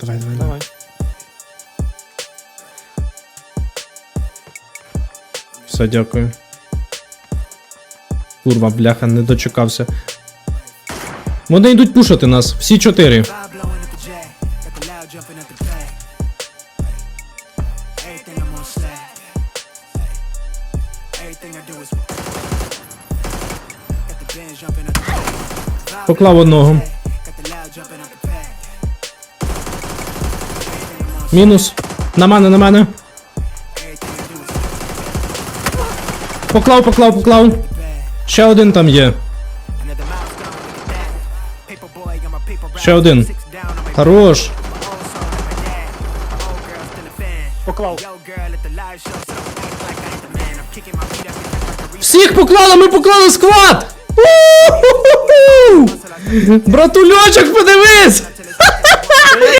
Давай, давай. Давай. Все, дякую. Курва, бляха, не дочекався. Вони йдуть пушити нас, всі чотири. Поклав одного. Мінус. На мене, на мене. Поклав, поклав, поклав. Ще один там є. Ще один. Хорош. Поклав. Всіх поклали, ми поклали склад! Братульочок, подивись!